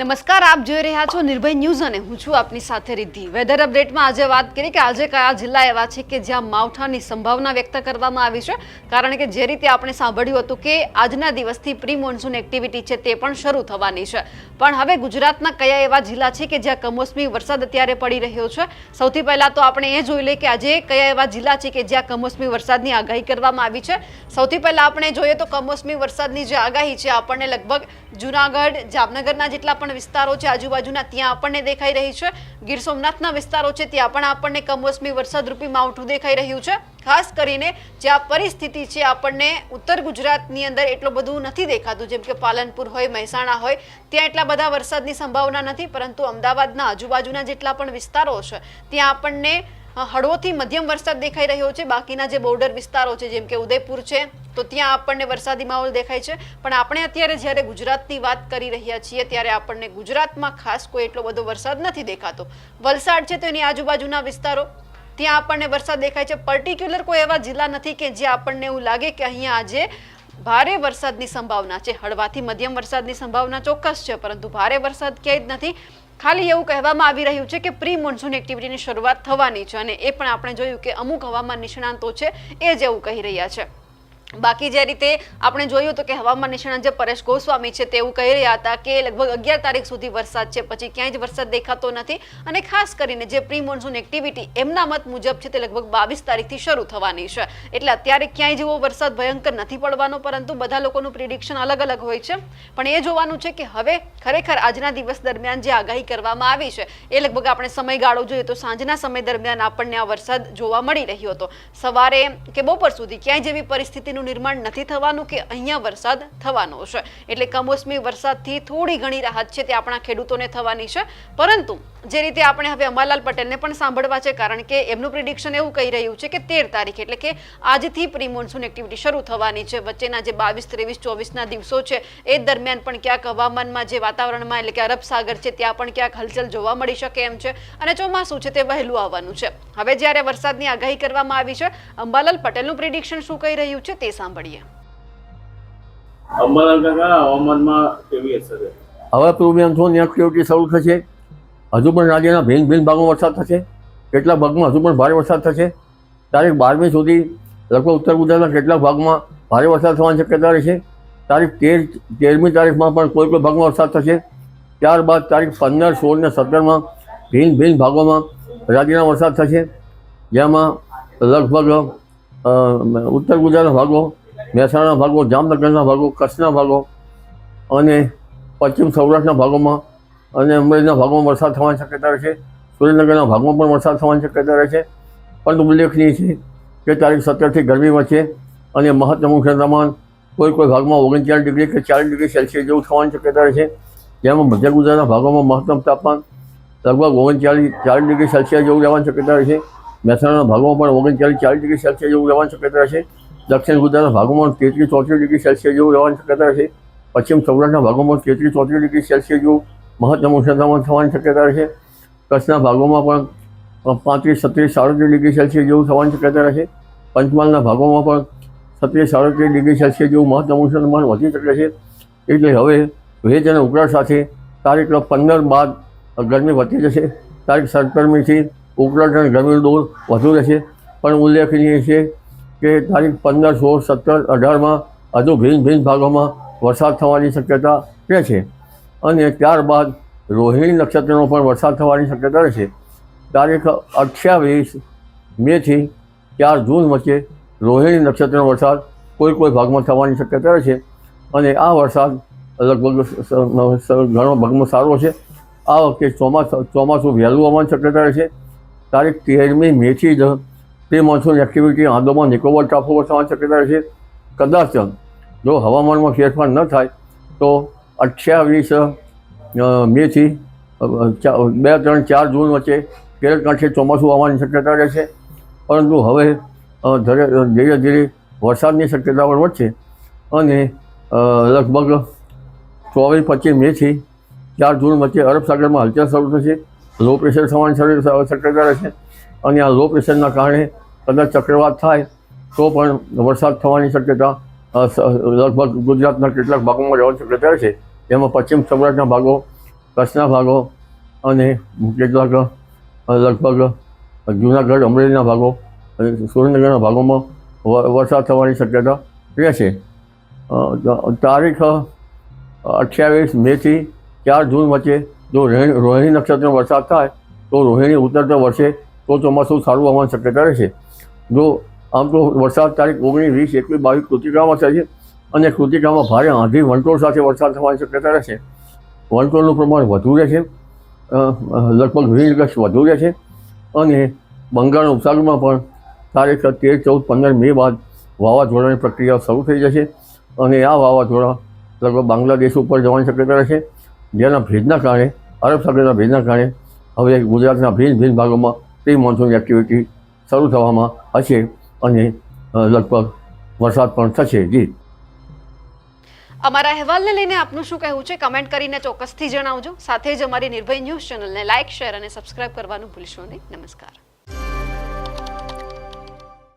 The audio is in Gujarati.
નમસ્કાર, આપ જોઈ રહ્યા છો નિર્ભય ન્યૂઝ અને હું છું આપની સાથે રિદ્ધિ. વેધર અપડેટમાં આજે વાત કરી કે આજે કયા જિલ્લા એવા છે કે જ્યાં માવઠાની સંભાવના વ્યક્ત કરવામાં આવી છે? કારણ કે જે રીતે આપણે સાંભળ્યું હતું કે આજના દિવસથી પ્રી મોન્સૂન એક્ટિવિટી છે તે પણ શરૂ થવાની છે. પણ હવે ગુજરાતના કયા એવા જિલ્લા છે કે જ્યાં કમોસમી વરસાદ અત્યારે પડી રહ્યો છે? સૌથી પહેલાં તો આપણે એ જોઈ લઈએ કે આજે કયા એવા જિલ્લા છે કે જ્યાં કમોસમી વરસાદની આગાહી કરવામાં આવી છે? સૌથી પહેલાં આપણે જોઈએ તો કમોસમી વરસાદની જે આગાહી છે, આપણને લગભગ જુનાગઢ, જામનગરના જેટલા પણ વિસ્તારો છે. આજુબાજુના ત્યાં આપણને દેખાઈ રહી છે. ગીર સોમનાથના વિસ્તારો છે. ત્યાં પણ આપણને કમોસમી વરસાદરૂપી માવઠું દેખાઈ રહ્યું છે. ખાસ કરીને જે આ પરિસ્થિતિ છે, આપણને ઉત્તર ગુજરાતની અંદર એટલું બધું નથી દેખાતું. જેમ કે પાલનપુર હોય, મહેસાણા હોય, ત્યાં એટલા બધા વરસાદની સંભાવના નથી. પરંતુ અમદાવાદના આજુબાજુના જેટલા પણ વિસ્તારો છે, ત્યાં આપણને હળવોથી મધ્યમ વરસાદ દેખાઈ રહ્યો છે. બાકીના જે બોર્ડર વિસ્તારો છે, જેમ કે ઉદયપુર છે તો ત્યાં આપણને વરસાદી માહોલ દેખાય છે. પણ આપણે અત્યારે જ્યારે ગુજરાતની વાત કરી રહ્યા છીએ, ત્યારે આપણને ગુજરાતમાં ખાસ કોઈ એટલો બધો વરસાદ નથી દેખાતો. વલસાડ છે તો એની આજુબાજુના વિસ્તારો, ત્યાં આપણને વરસાદ દેખાય છે. પર્ટિક્યુલર કોઈ એવા જિલ્લા નથી કે જે આપણને એવું લાગે કે અહીંયા આજે ભારે વરસાદની સંભાવના છે. હળવાથી મધ્યમ વરસાદની સંભાવના ચોક્કસ છે, પરંતુ ભારે વરસાદ ક્યાંય જ નથી. ખાલી એવું કહેવામાં આવી રહ્યું છે કે પ્રી મોન્સૂન એક્ટિવિટીની શરૂઆત થવાની છે અને એ પણ આપણે જોયું કે અમુક હવામાન નિષ્ણાંતો છે એ જ એવું કહી રહ્યા છે. બાકી જે રીતે આપણે જોયું તો કે હવામાન નિષ્ણાત જે પરેશ ગોસ્વામી છે તેવું કહી રહ્યા હતા કે લગભગ અગિયાર તારીખ સુધી વરસાદ છે, પછી ક્યાંય જ વરસાદ દેખાતો નથી અને ખાસ કરીને જે પ્રી મોન્સૂન એક્ટિવિટી એમના મત મુજબ છે તે લગભગ બાવીસ તારીખથી શરૂ થવાની છે. એટલે અત્યારે ક્યાંય જેવો વરસાદ ભયંકર નથી પડવાનો, પરંતુ બધા લોકોનું પ્રિડિક્શન અલગ અલગ હોય છે. પણ એ જોવાનું છે કે હવે ખરેખર આજના દિવસ દરમિયાન જે આગાહી કરવામાં આવી છે, એ લગભગ આપણે સમયગાળો જોઈએ તો સાંજના સમય દરમિયાન આપણને આ વરસાદ જોવા મળી રહ્યો હતો. સવારે કે બપોર સુધી ક્યાંય જેવી પરિસ્થિતિનું નિર્માણ નથી થવાનું કે અહીંયા વરસાદ થવાનો છે. એટલે કમોસમી વરસાદથી થોડી ઘણી રાહત છે તે આપણા ખેડૂતોને થવાની છે. પરંતુ જે રીતે આપણે હવે અંબાલાલ પટેલને પણ સાંભળવા છે, કારણ કે એમનું પ્રિડિક્શન એવું કહી રહ્યું છે કે તેર તારીખ એટલે કે આજથી પ્રી મોન્સૂન એક્ટિવિટી શરૂ થવાની છે. વચ્ચેના જે બાવીસ, ત્રેવીસ, ચોવીસના દિવસો છે, એ દરમિયાન પણ ક્યાંક હવામાનમાં જે વાતાવરણમાં એટલે કે અરબ સાગર છે, ત્યાં પણ ક્યાંક હલચલ જોવા મળી શકે એમ છે. અને ચોમાસું છે તે વહેલું આવવાનું છે. હવે જ્યારે વરસાદની આગાહી કરવામાં આવી છે, અંબાલાલ પટેલનું પ્રિડિક્શન શું કહી રહ્યું છે તે સાંભળીએ. હવે પ્રોગ્રામ થો એક્ટિવિટી શરૂ થશે. હજુ પણ રાજ્યના ભિન્ન ભિન્ન ભાગમાં વરસાદ થશે. કેટલાક ભાગમાં હજુ પણ ભારે વરસાદ થશે. તારીખ બારમી સુધી લગભગ ઉત્તર ગુજરાતના કેટલાક ભાગમાં ભારે વરસાદ થવાની શક્યતા રહેશે. તારીખ તેર તેરમી તારીખમાં પણ કોઈ કોઈ ભાગમાં વરસાદ થશે. ત્યારબાદ તારીખ પંદર સોળ ને સત્તરમાં ભિન્ન ભિન્ન ભાગોમાં રાજ્યના વરસાદ થશે. જેમાં લગભગ ઉત્તર ગુજરાતના ભાગો, મહેસાણાના ભાગો, જામનગરના ભાગો, કચ્છના ભાગો અને પશ્ચિમ સૌરાષ્ટ્રના ભાગોમાં અને અમરેલીના ભાગોમાં વરસાદ થવાની શક્યતા રહેશે સુરેન્દ્રનગરના ભાગમાં પણ વરસાદ થવાની શક્યતા રહેશે પરંતુ ઉલ્લેખનીય છે કે તારીખ સત્તરથી ગરમી વધશે અને મહત્તમ ઉષ્ણતામાન કોઈ કોઈ ભાગમાં ઓગણચાલીસ ડિગ્રી કે ચાલીસ ડિગ્રી સેલ્સિયસ જેવું થવાની શક્યતા રહેશે જેમાં મધ્ય ગુજરાતના ભાગોમાં મહત્તમ તાપમાન લગભગ ઓગણચાલીસ ચાલીસ ડિગ્રી સેલ્સિયસ જેવું રહેવાની શક્યતા રહેશે મહેસાણાના ભાગમાં પણ ઓગણચાલીસ ચાલીસ ડિગ્રી સેલ્સિયસ જેવું રહેવાની શક્યતા છે. દક્ષિણ ગુજરાતના ભાગોમાં તેત્રીસ ચોત્રીસ ડિગ્રી સેલ્સિયસ જેવું રહેવાની શક્યતા રહેશે પશ્ચિમ સૌરાષ્ટ્રના ભાગોમાં તેત્રીસ ચોત્રીસ ડિગ્રી સેલ્સિયસ જેવું મહત્તમ ઉષ્ણતામાન થવાની શક્યતા રહેશે કચ્છના ભાગોમાં પણ પાંત્રીસ, છત્રીસ, સાડત્રીસ ડિગ્રી સેલ્સિયસ જેવું થવાની શક્યતા રહેશે પંચમહાલના ભાગોમાં પણ છત્રીસ, સાડત્રીસ ડિગ્રી સેલ્સિયસ જેવું મહત્તમ ઉષ્ણતામાન વધી શકે છે. એટલે હવે ભેજ અને ઉકળાટ સાથે તારીખ પંદર બાદ ગરમી વધી જશે. તારીખ સત્તરમીથી ઉકળાટ જમીન દૂર વધુ રહેશે. પણ ઉલ્લેખનીય છે કે તારીખ પંદર, સોળ, સત્તર, અઢારમાં હજુ ભિન્ન ભિન્ન ભાગોમાં વરસાદ થવાની શક્યતા રહે છે અને ત્યારબાદ રોહિણી નક્ષત્રનો પણ વરસાદ થવાની શક્યતા રહેશે. તારીખ અઠ્યાવીસ મેથી ચાર જૂન વચ્ચે રોહિણી નક્ષત્રનો વરસાદ કોઈ કોઈ ભાગમાં થવાની શક્યતા રહેશે. અને આ વરસાદ લગભગ ઘણો ભાગમાં સારો છે આ વખતે ચોમાસું ચોમાસું વહેલું આવવાની શક્યતા રહેશે. તારીખ તેરમી મેથી જ pre monsoon activity Andaman Nicobar ટાપુ થવાની શક્યતા રહેશે કદાચ જો હવામાનમાં ફેરફાર ન થાય તો અઠ્યાવીસ મેથી બે, ત્રણ, ચાર જૂન વચ્ચે કેરળ કાંઠે ચોમાસું આવવાની શક્યતા રહેશે પરંતુ હવે ધીરે ધીરે વરસાદની શક્યતા પણ વધશે અને લગભગ ચોવીસ, પચીસ મેથી ચાર જૂન વચ્ચે અરબ સાગરમાં હલચલ શરૂ થશે. લો પ્રેશર થવાની શરૂ કરે રહેશે અને આ લો પ્રેશરના કારણે કદાચ ચક્રવાત થાય, તો પણ વરસાદ થવાની શક્યતા લગભગ ગુજરાતના કેટલાક ભાગોમાં રહેવાની શક્યતા રહેશે જેમાં પશ્ચિમ સૌરાષ્ટ્રના ભાગો, કચ્છના ભાગો અને કેટલાક લગભગ જૂનાગઢ, અમરેલીના ભાગો અને સુરેન્દ્રનગરના ભાગોમાં વરસાદ થવાની શક્યતા રહેશે છે. તારીખ અઠ્યાવીસ મેથી ચાર જૂન વચ્ચે જો રોહિણી નક્ષત્રનો વરસાદ થાય, તો રોહિણી ઉત્તરતા વર્ષે તો ચોમાસું સારું આવવાની શક્યતા રહેશે જો આમ તો વરસાદ તારીખ ઓગણીસ, વીસ, એકવીસ, બાવીસ કૃતિકામાં થશે અને કૃતિકામાં ભારે આંધી વંટોળ સાથે વરસાદ થવાની શક્યતા રહેશે વંટોળનું પ્રમાણ વધુ રહેશે લગભગ વીસ ગસ્ટ વધુ રહેશે અને બંગાળના ઉપસાગરમાં પણ તારીખ તેર, ચૌદ, પંદર મે બાદ વાવાઝોડાની પ્રક્રિયા શરૂ થઈ જશે અને આ વાવાઝોડા લગભગ બાંગ્લાદેશ ઉપર જવાની શક્યતા રહેશે જેના ભેજના કારણે અરબ સાગરના ભેજના કારણે હવે ગુજરાતના ભિન્ન ભિન્ન ભાગોમાં પ્રી મોન્સૂન એક્ટિવિટી શરૂ થવામાં હશે અને લગભગ વરસાદ પણ થશે જી. અમારા અહેવાલને લઈને આપનું શું કહેવું છે? કમેન્ટ કરીને ચોક્કસથી જણાવજો. સાથે જ અમારી નિર્ભય ન્યૂઝ ચેનલને લાઇક શેર અને સબસ્ક્રાઇબ કરવાનું ભૂલશો નહીં. નમસ્કાર.